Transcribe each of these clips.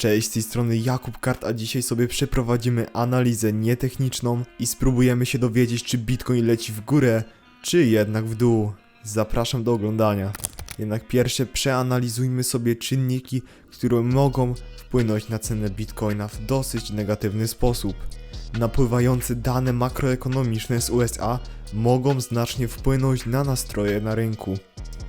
Cześć, z tej strony Jakub Kart, a dzisiaj sobie przeprowadzimy analizę nietechniczną i spróbujemy się dowiedzieć, czy Bitcoin leci w górę, czy jednak w dół. Zapraszam do oglądania. Jednak pierwsze przeanalizujmy sobie czynniki, które mogą wpłynąć na cenę Bitcoina w dosyć negatywny sposób. Napływające dane makroekonomiczne z USA mogą znacznie wpłynąć na nastroje na rynku.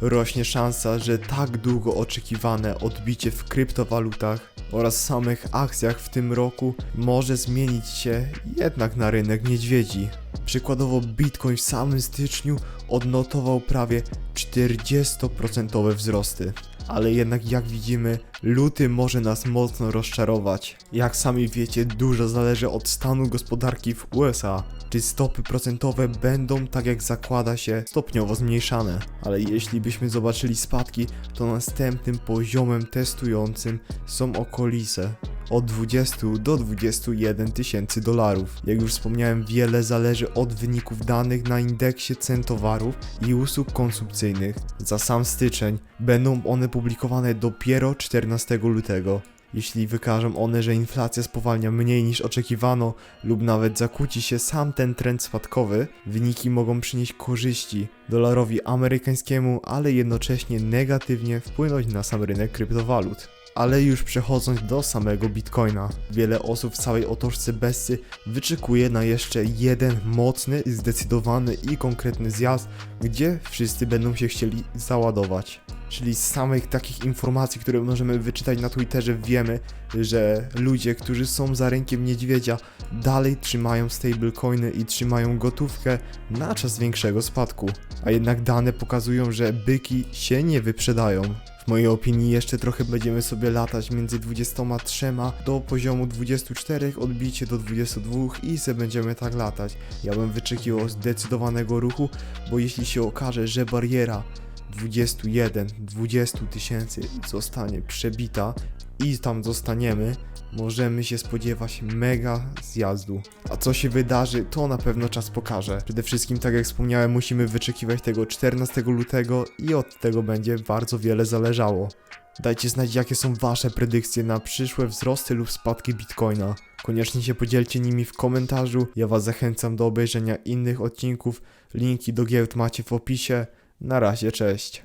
Rośnie szansa, że tak długo oczekiwane odbicie w kryptowalutach oraz samych akcjach w tym roku może zmienić się jednak na rynek niedźwiedzi. Przykładowo Bitcoin w samym styczniu odnotował prawie 40% wzrosty. Ale jednak jak widzimy, luty może nas mocno rozczarować. Jak sami wiecie, dużo zależy od stanu gospodarki w USA. Czy stopy procentowe będą, tak jak zakłada się, stopniowo zmniejszane. Ale jeśli byśmy zobaczyli spadki, to następnym poziomem testującym są okolice od 20 do 21 tysięcy dolarów. Jak już wspomniałem, wiele zależy od wyników danych na indeksie cen towarów i usług konsumpcyjnych. Za sam styczeń będą one publikowane dopiero 14 lutego. Jeśli wykażą one, że inflacja spowalnia mniej niż oczekiwano lub nawet zakłóci się sam ten trend spadkowy, wyniki mogą przynieść korzyści dolarowi amerykańskiemu, ale jednocześnie negatywnie wpłynąć na sam rynek kryptowalut. Ale już przechodząc do samego Bitcoina, wiele osób w całej otoczce Bessy wyczekuje na jeszcze jeden mocny, zdecydowany i konkretny zjazd, gdzie wszyscy będą się chcieli załadować. Czyli z samych takich informacji, które możemy wyczytać na Twitterze, wiemy, że ludzie, którzy są za rynkiem niedźwiedzia, dalej trzymają stablecoiny i trzymają gotówkę na czas większego spadku. A jednak dane pokazują, że byki się nie wyprzedają. Mojej opinii jeszcze trochę będziemy sobie latać między 23 do poziomu 24, odbicie do 22 i se będziemy tak latać. Ja bym wyczekiwał zdecydowanego ruchu, bo jeśli się okaże, że bariera 21, 20 tysięcy zostanie przebita i tam zostaniemy, możemy się spodziewać mega zjazdu. A co się wydarzy, to na pewno czas pokaże. Przede wszystkim, tak jak wspomniałem, musimy wyczekiwać tego 14 lutego i od tego będzie bardzo wiele zależało. Dajcie znać, jakie są Wasze predykcje na przyszłe wzrosty lub spadki Bitcoina. Koniecznie się podzielcie nimi w komentarzu. Ja Was zachęcam do obejrzenia innych odcinków. Linki do giełd macie w opisie. Na razie, cześć.